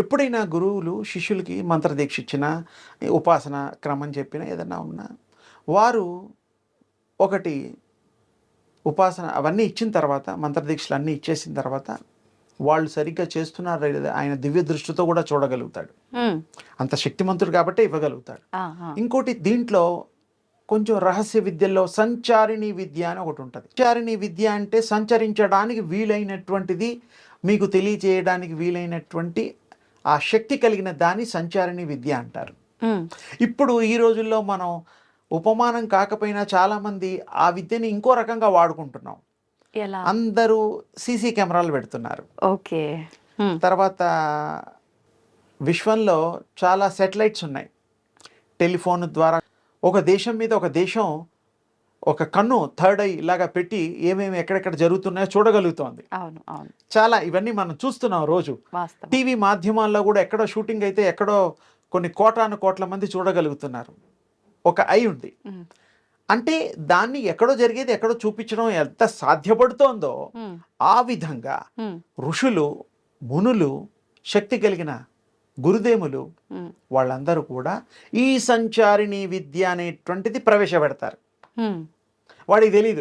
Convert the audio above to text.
ఎప్పుడైనా గురువులు శిష్యులకి మంత్రదీక్ష ఇచ్చిన ఉపాసన క్రమం చెప్పిన ఏదన్నా ఉన్నా వారు ఒకటి ఉపాసన అవన్నీ ఇచ్చిన తర్వాత మంత్రదీక్షలు అన్నీ ఇచ్చేసిన తర్వాత వాళ్ళు సరిగ్గా చేస్తున్నారా లేదా ఆయన దివ్య దృష్టితో కూడా చూడగలుగుతాడు. అంత శక్తిమంతుడు కాబట్టే ఇవ్వగలుగుతాడు. ఇంకోటి దీంట్లో కొంచెం రహస్య విద్యల్లో సంచారిణి విద్య అని ఒకటి ఉంటుంది సంచారిణి విద్య అంటే సంచరించడానికి వీలైనటువంటిది మీకు తెలియజేయడానికి వీలైనటువంటి ఆ శక్తి కలిగిన దాన్ని సంచారిణి విద్య అంటారు. ఇప్పుడు ఈ రోజుల్లో మనం ఉపమానం కాకపోయినా చాలామంది ఆ విద్యని ఇంకో రకంగా వాడుకుంటున్నాం. ఎలా? అందరూ సీసీ కెమెరాలు పెడుతున్నారు. ఓకే. తర్వాత విశ్వంలో చాలా సెటిలైట్స్ ఉన్నాయి. టెలిఫోన్ ద్వారా ఒక దేశం మీద ఒక దేశం ఒక కన్ను థర్డ్ ఐ ఇలాగా పెట్టి ఏమేమి ఎక్కడెక్కడ జరుగుతున్నాయో చూడగలుగుతోంది అవును అవును చాలా ఇవన్నీ మనం చూస్తున్నాం రోజు టీవీ మాధ్యమాల్లో కూడా ఎక్కడో షూటింగ్ అయితే ఎక్కడో కొన్ని కోటాను కోట్ల మంది చూడగలుగుతున్నారు ఒక ఐ ఉంది. అంటే దాన్ని ఎక్కడో జరిగేది ఎక్కడో చూపించడం ఎంత సాధ్యపడుతోందో. ఆ విధంగా. ఋషులు మునులు శక్తి కలిగిన గురుదేములు. వాళ్ళందరూ కూడా ఈ సంచారిణి విద్య అనేటువంటిది ప్రవేశపెడతారు. వాడికి తెలీదు.